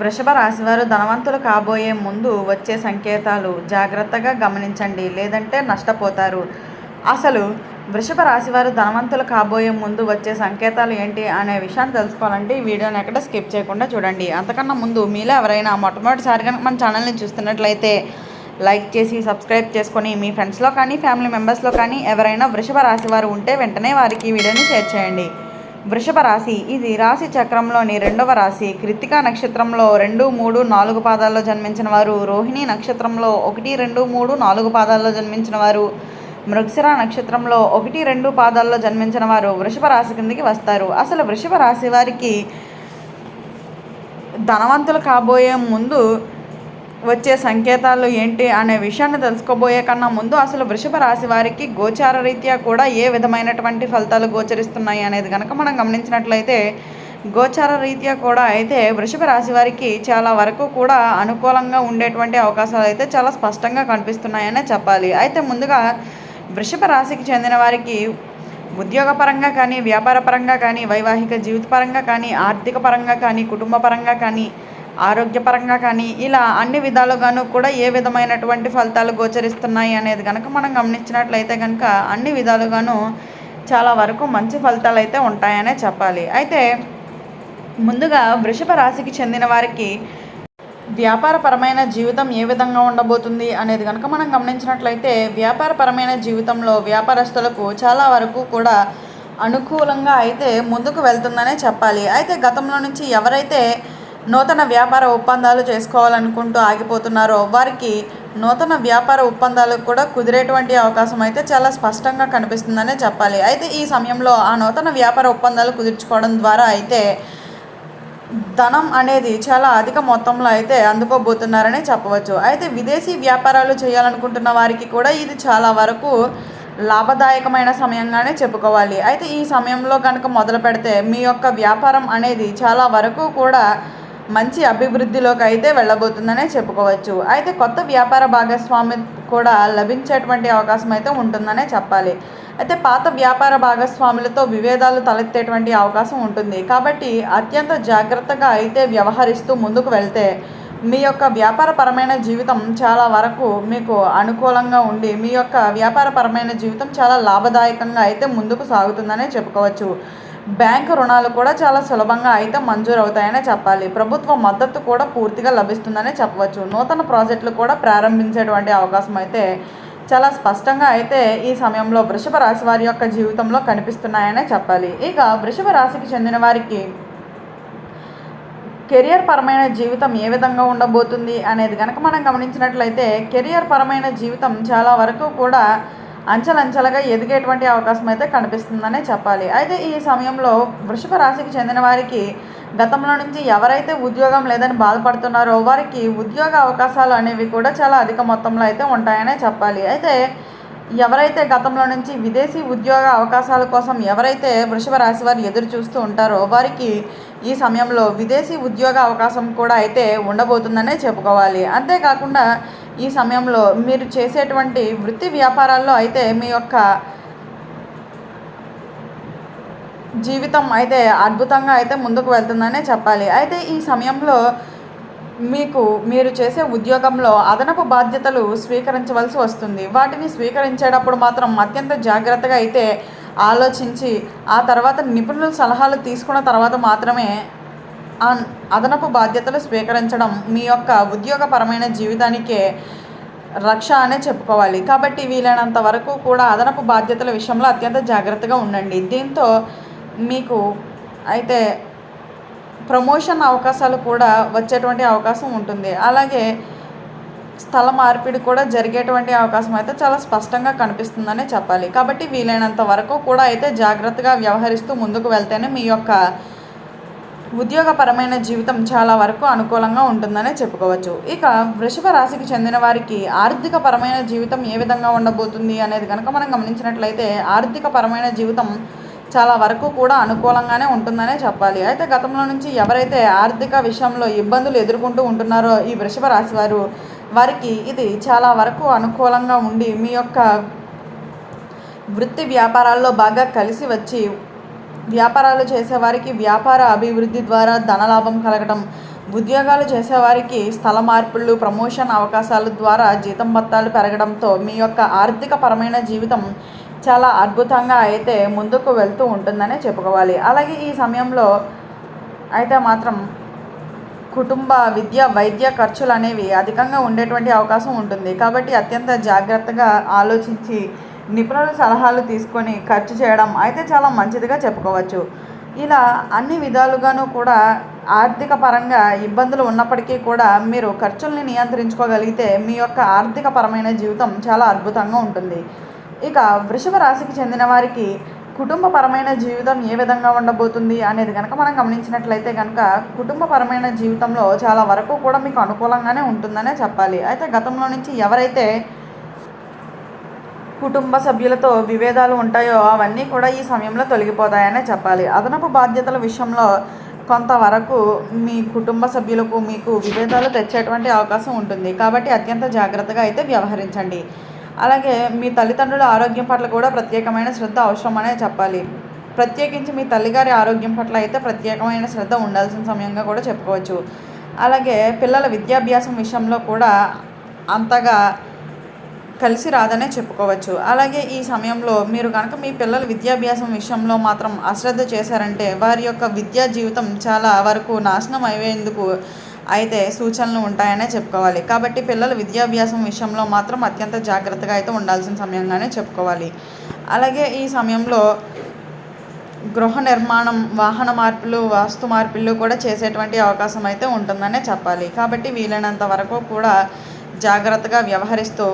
వృషభ రాశివారు ధనవంతులు కాబోయే ముందు వచ్చే సంకేతాలు జాగ్రత్తగా గమనించండి లేదంటే నష్టపోతారు. అసలు వృషభ రాశివారు ధనవంతులు కాబోయే ముందు వచ్చే సంకేతాలు ఏంటి అనే విషయాన్ని తెలుసుకోవాలంటే ఈ వీడియోని ఎక్కడ స్కిప్ చేయకుండా చూడండి. అంతకన్నా ముందు మీలో ఎవరైనా మొట్టమొదటిసారి కనుక మన ఛానల్ని చూస్తున్నట్లయితే లైక్ చేసి సబ్స్క్రైబ్ చేసుకొని మీ ఫ్రెండ్స్లో కానీ ఫ్యామిలీ మెంబర్స్లో కానీ ఎవరైనా వృషభ రాశి వారు ఉంటే వెంటనే వారికి ఈ వీడియోని షేర్ చేయండి. వృషభ రాశి. ఇది రాశి చక్రంలోని రెండవ రాశి. కృత్తికా నక్షత్రంలో రెండు మూడు నాలుగు పాదాల్లో జన్మించిన వారు. రోహిణి నక్షత్రంలో ఒకటి రెండు మూడు నాలుగు పాదాల్లో జన్మించిన వారు. మృగశిర నక్షత్రంలో ఒకటి రెండు పాదాల్లో జన్మించిన వారు వృషభ రాశి కిందకి వస్తారు. అసలు వృషభ రాశి వారికి ధనవంతులు కాబోయే ముందు వచ్చే సంకేతాలు ఏంటి అనే విషయాన్ని తెలుసుకోబోయే కన్నా ముందు అసలు వృషభ రాశి వారికి గోచార రీత్యా కూడా ఏ విధమైనటువంటి ఫలితాలు గోచరిస్తున్నాయి అనేది కనుక మనం గమనించినట్లయితే గోచార రీత్యా కూడా అయితే వృషభ రాశి వారికి చాలా వరకు కూడా అనుకూలంగా ఉండేటువంటి అవకాశాలు అయితే చాలా స్పష్టంగా కనిపిస్తున్నాయనే చెప్పాలి. అయితే ముందుగా వృషభ రాశికి చెందిన వారికి ఉద్యోగపరంగా కానీ వ్యాపార పరంగా కానీ వైవాహిక జీవితపరంగా కానీ ఆర్థిక పరంగా కానీ కుటుంబ పరంగా కానీ ఆరోగ్యపరంగా కానీ ఇలా అన్ని విధాలుగాను కూడా ఏ విధమైనటువంటి ఫలితాలు గోచరిస్తున్నాయి అనేది కనుక మనం గమనించినట్లయితే కనుక అన్ని విధాలుగాను చాలా వరకు మంచి ఫలితాలు అయితే ఉంటాయనే చెప్పాలి. అయితే ముందుగా వృషభ రాశికి చెందిన వారికి వ్యాపారపరమైన జీవితం ఏ విధంగా ఉండబోతుంది అనేది కనుక మనం గమనించినట్లయితే వ్యాపారపరమైన జీవితంలో వ్యాపారస్తులకు చాలా వరకు కూడా అనుకూలంగా అయితే ముందుకు వెళ్తుందనే చెప్పాలి. అయితే గతంలో నుంచి ఎవరైతే నూతన వ్యాపార ఒప్పందాలు చేసుకోవాలనుకుంటూ ఆగిపోతున్నారో. వారికి నూతన వ్యాపార ఒప్పందాలకు కూడా కుదిరేటువంటి అవకాశం అయితే చాలా స్పష్టంగా కనిపిస్తుందనే చెప్పాలి. అయితే ఈ సమయంలో ఆ నూతన వ్యాపార ఒప్పందాలు కుదుర్చుకోవడం ద్వారా అయితే ధనం అనేది చాలా అధిక మొత్తంలో అయితే అందుకోబోతున్నారని చెప్పవచ్చు. అయితే విదేశీ వ్యాపారాలు చేయాలనుకుంటున్న వారికి కూడా ఇది చాలా వరకు లాభదాయకమైన సమయంగానే చెప్పుకోవాలి. అయితే ఈ సమయంలో కనుక మొదలు పెడితే మీ యొక్క వ్యాపారం అనేది చాలా వరకు కూడా మంచి అభివృద్ధిలోకి అయితే వెళ్ళబోతుందనే చెప్పుకోవచ్చు. అయితే కొత్త వ్యాపార భాగస్వామి కూడా లభించేటువంటి అవకాశం అయితే ఉంటుందనే చెప్పాలి. అయితే పాత వ్యాపార భాగస్వాములతో విభేదాలు తలెత్తేటువంటి అవకాశం ఉంటుంది. కాబట్టి అత్యంత జాగ్రత్తగా అయితే వ్యవహరిస్తూ ముందుకు వెళ్తే మీ యొక్క వ్యాపారపరమైన జీవితం చాలా వరకు మీకు అనుకూలంగా ఉండి మీ యొక్క వ్యాపారపరమైన జీవితం చాలా లాభదాయకంగా అయితే ముందుకు సాగుతుందనే చెప్పుకోవచ్చు. బ్యాంకు రుణాలు కూడా చాలా సులభంగా అయితే మంజూరు అవుతాయనే చెప్పాలి. ప్రభుత్వ మద్దతు కూడా పూర్తిగా లభిస్తుందనే చెప్పవచ్చు. నూతన ప్రాజెక్టులు కూడా ప్రారంభించేటువంటి అవకాశం అయితే చాలా స్పష్టంగా అయితే ఈ సమయంలో వృషభ రాశి వారి యొక్క జీవితంలో కనిపిస్తున్నాయనే చెప్పాలి. ఇక వృషభ రాశికి చెందిన వారికి కెరియర్ పరమైన జీవితం ఏ విధంగా ఉండబోతుంది అనేది కనుక మనం గమనించినట్లయితే కెరియర్ పరమైన జీవితం చాలా వరకు కూడా అంచెలంచెలుగా ఎదిగేటువంటి అవకాశం అయితే కనిపిస్తుందనే చెప్పాలి. అయితే ఈ సమయంలో వృషభ రాశికి చెందిన వారికి గతంలో నుంచి ఎవరైతే ఉద్యోగం లేదని బాధపడుతున్నారో వారికి ఉద్యోగ అవకాశాలు అనేవి కూడా చాలా అధిక మొత్తంలో అయితే ఉంటాయనే చెప్పాలి. అయితే ఎవరైతే గతంలో నుంచి విదేశీ ఉద్యోగ అవకాశాల కోసం ఎవరైతే వృషభ రాశి వారు ఎదురు చూస్తూ ఉంటారో వారికి ఈ సమయంలో విదేశీ ఉద్యోగ అవకాశం కూడా అయితే ఉండబోతుందనే చెప్పుకోవాలి. అంతేకాకుండా ఈ సమయంలో మీరు చేసేటువంటి వృత్తి వ్యాపారాల్లో అయితే మీ యొక్క జీవితం అయితే అద్భుతంగా అయితే ముందుకు వెళ్తుందనే చెప్పాలి. అయితే ఈ సమయంలో మీకు మీరు చేసే ఉద్యోగంలో అదనపు బాధ్యతలు స్వీకరించవలసి వస్తుంది. వాటిని స్వీకరించేటప్పుడు మాత్రం అత్యంత జాగ్రత్తగా అయితే ఆలోచించి ఆ తర్వాత నిపుణుల సలహాలు తీసుకున్న తర్వాత మాత్రమే అదనపు బాధ్యతలు స్వీకరించడం మీ యొక్క ఉద్యోగపరమైన జీవితానికే రక్ష అనే చెప్పుకోవాలి. కాబట్టి వీలైనంత వరకు కూడా అదనపు బాధ్యతల విషయంలో అత్యంత జాగ్రత్తగా ఉండండి. దీంతో మీకు అయితే ప్రమోషన్ అవకాశాలు కూడా వచ్చేటువంటి అవకాశం ఉంటుంది. అలాగే స్థల మార్పిడి కూడా జరిగేటువంటి అవకాశం అయితే చాలా స్పష్టంగా కనిపిస్తుందనే చెప్పాలి. కాబట్టి వీలైనంత వరకు కూడా అయితే జాగ్రత్తగా వ్యవహరిస్తూ ముందుకు వెళ్తేనే మీ యొక్క ఉద్యోగపరమైన జీవితం చాలా వరకు అనుకూలంగా ఉంటుందనే చెప్పుకోవచ్చు. ఇక వృషభ రాశికి చెందిన వారికి ఆర్థిక పరమైన జీవితం ఏ విధంగా ఉండబోతుంది అనేది కనుక మనం గమనించినట్లయితే ఆర్థిక పరమైన జీవితం చాలా వరకు కూడా అనుకూలంగానే ఉంటుందనే చెప్పాలి. అయితే గతంలో నుంచి ఎవరైతే ఆర్థిక విషయంలో ఇబ్బందులు ఎదుర్కొంటూ ఉంటున్నారో ఈ వృషభ రాశి వారు వారికి ఇది చాలా వరకు అనుకూలంగా ఉండి మీ యొక్క వృత్తి వ్యాపారాల్లో బాగా కలిసి వచ్చి వ్యాపారాలు చేసేవారికి వ్యాపార అభివృద్ధి ద్వారా ధనలాభం కలగడం ఉద్యోగాలు చేసేవారికి స్థల మార్పులు ప్రమోషన్ అవకాశాల ద్వారా జీతం భత్తాలు పెరగడంతో మీ యొక్క ఆర్థిక పరమైన జీవితం చాలా అద్భుతంగా అయితే ముందుకు వెళ్తూ ఉంటుందనే చెప్పుకోవాలి. అలాగే ఈ సమయంలో అయితే మాత్రం కుటుంబ విద్య వైద్య ఖర్చులు అనేవి అధికంగా ఉండేటువంటి అవకాశం ఉంటుంది. కాబట్టి అత్యంత జాగ్రత్తగా ఆలోచించి నిపుణుల సలహాలు తీసుకొని ఖర్చు చేయడం అయితే చాలా మంచిదిగా చెప్పుకోవచ్చు. ఇలా అన్ని విధాలుగాను కూడా ఆర్థిక పరంగా ఇబ్బందులు ఉన్నప్పటికీ కూడా మీరు ఖర్చుల్ని నియంత్రించుకోగలిగితే మీ యొక్క ఆర్థిక పరమైన జీవితం చాలా అద్భుతంగా ఉంటుంది. ఇక వృషభ రాశికి చెందిన వారికి కుటుంబపరమైన జీవితం ఏ విధంగా ఉండబోతుంది అనేది కనుక మనం గమనించినట్లయితే కనుక కుటుంబపరమైన జీవితంలో చాలా వరకు కూడా మీకు అనుకూలంగానే ఉంటుందనే చెప్పాలి. అయితే గతంలో నుంచి ఎవరైతే కుటుంబ సభ్యులతో విభేదాలు ఉంటాయో అవన్నీ కూడా ఈ సమయంలో తొలగిపోతాయనే చెప్పాలి. అదనపు బాధ్యతల విషయంలో కొంతవరకు మీ కుటుంబ సభ్యులకు మీకు విభేదాలు తెచ్చేటువంటి అవకాశం ఉంటుంది. కాబట్టి అత్యంత జాగ్రత్తగా అయితే వ్యవహరించండి. అలాగే మీ తల్లిదండ్రుల ఆరోగ్యం పట్ల కూడా ప్రత్యేకమైన శ్రద్ధ అవసరమనే చెప్పాలి. ప్రత్యేకించి మీ తల్లిగారి ఆరోగ్యం పట్ల అయితే ప్రత్యేకమైన శ్రద్ధ ఉండాల్సిన సమయంగా కూడా చెప్పుకోవచ్చు. అలాగే పిల్లల విద్యాభ్యాసం విషయంలో కూడా అంతగా కలిసి రాదనే చెప్పుకోవచ్చు. అలాగే ఈ సమయంలో మీరు కనుక మీ పిల్లల విద్యాభ్యాసం విషయంలో మాత్రం అశ్రద్ధ చేశారంటే వారి యొక్క విద్యా జీవితం చాలా వరకు నాశనం అయ్యేందుకు అయితే సూచనలు ఉంటాయనే చెప్పుకోవాలి. కాబట్టి పిల్లల విద్యాభ్యాసం విషయంలో మాత్రం అత్యంత జాగ్రత్తగా అయితే ఉండాల్సిన సమయంగానే చెప్పుకోవాలి. అలాగే ఈ సమయంలో గృహ నిర్మాణం వాహన మార్పులు వాస్తు మార్పులు కూడా చేసేటువంటి అవకాశం అయితే ఉంటుందనే చెప్పాలి. కాబట్టి వీలైనంత వరకు కూడా జాగ్రత్తగా వ్యవహరిస్తూ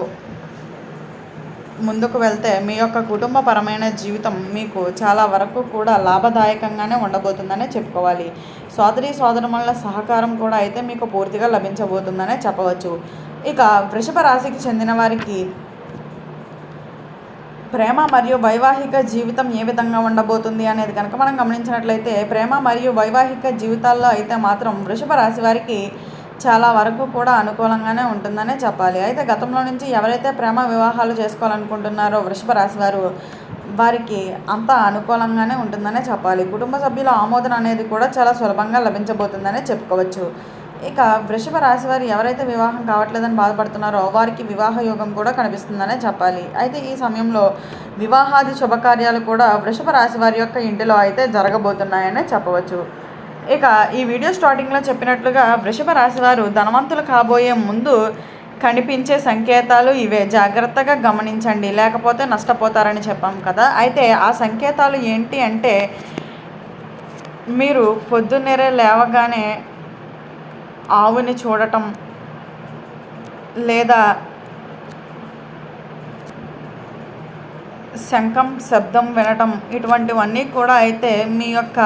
ముందుకు వెళ్తే మీ యొక్క కుటుంబపరమైన జీవితం మీకు చాలా వరకు కూడా లాభదాయకంగానే ఉండబోతుందనే చెప్పుకోవాలి. సోదరి సోదరుల సహకారం కూడా అయితే మీకు పూర్తిగా లభించబోతుందనే చెప్పవచ్చు. ఇక వృషభ రాశికి చెందిన వారికి ప్రేమ మరియు వైవాహిక జీవితం ఏ విధంగా ఉండబోతుంది అనేది కనుక మనం గమనించినట్లయితే ప్రేమ మరియు వైవాహిక జీవితాల్లో అయితే మాత్రం వృషభ రాశి వారికి చాలా వరకు కూడా అనుకూలంగానే ఉంటుందనే చెప్పాలి. అయితే గతంలో నుంచి ఎవరైతే ప్రేమ వివాహాలు చేసుకోవాలనుకుంటున్నారో వృషభ రాశి వారు వారికి అంత అనుకూలంగానే ఉంటుందనే చెప్పాలి. కుటుంబ సభ్యుల ఆమోదన అనేది కూడా చాలా సులభంగా లభించబోతుందనే చెప్పుకోవచ్చు. ఇక వృషభ రాశి వారు ఎవరైతే వివాహం కావట్లేదని బాధపడుతున్నారో వారికి వివాహ యోగం కూడా కనిపిస్తుందనే చెప్పాలి. అయితే ఈ సమయంలో వివాహాది శుభకార్యాలు కూడా వృషభ రాశి వారి యొక్క ఇంటిలో అయితే జరగబోతున్నాయనే చెప్పవచ్చు. ఇక ఈ వీడియో స్టార్టింగ్లో చెప్పినట్లుగా వృషభ రాశివారు ధనవంతులు కాబోయే ముందు కనిపించే సంకేతాలు ఇవే. జాగ్రత్తగా గమనించండి లేకపోతే నష్టపోతారని చెప్పాం కదా. అయితే ఆ సంకేతాలు ఏంటి అంటే మీరు పొద్దున్నేరే లేవగానే ఆవుని చూడటం లేదా శంఖం శబ్దం వినటం ఇటువంటివన్నీ కూడా అయితే మీ యొక్క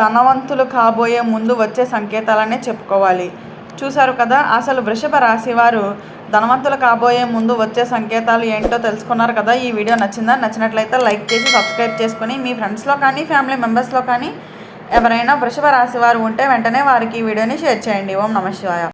ధనవంతులు కాబోయే ముందు వచ్చే సంకేతాలనే చెప్పుకోవాలి. చూశారు కదా అసలు వృషభ రాశి వారు ధనవంతులు కాబోయే ముందు వచ్చే సంకేతాలు ఏంటో తెలుసుకున్నారు కదా ఈ వీడియో నచ్చిందా? నచ్చినట్లయితే లైక్ చేసి సబ్స్క్రైబ్ చేసుకుని మీ ఫ్రెండ్స్లో కానీ ఫ్యామిలీ మెంబర్స్లో కానీ ఎవరైనా వృషభ రాశి వారు ఉంటే వెంటనే వారికి ఈ వీడియోని షేర్ చేయండి. ఓం నమ శివాయ.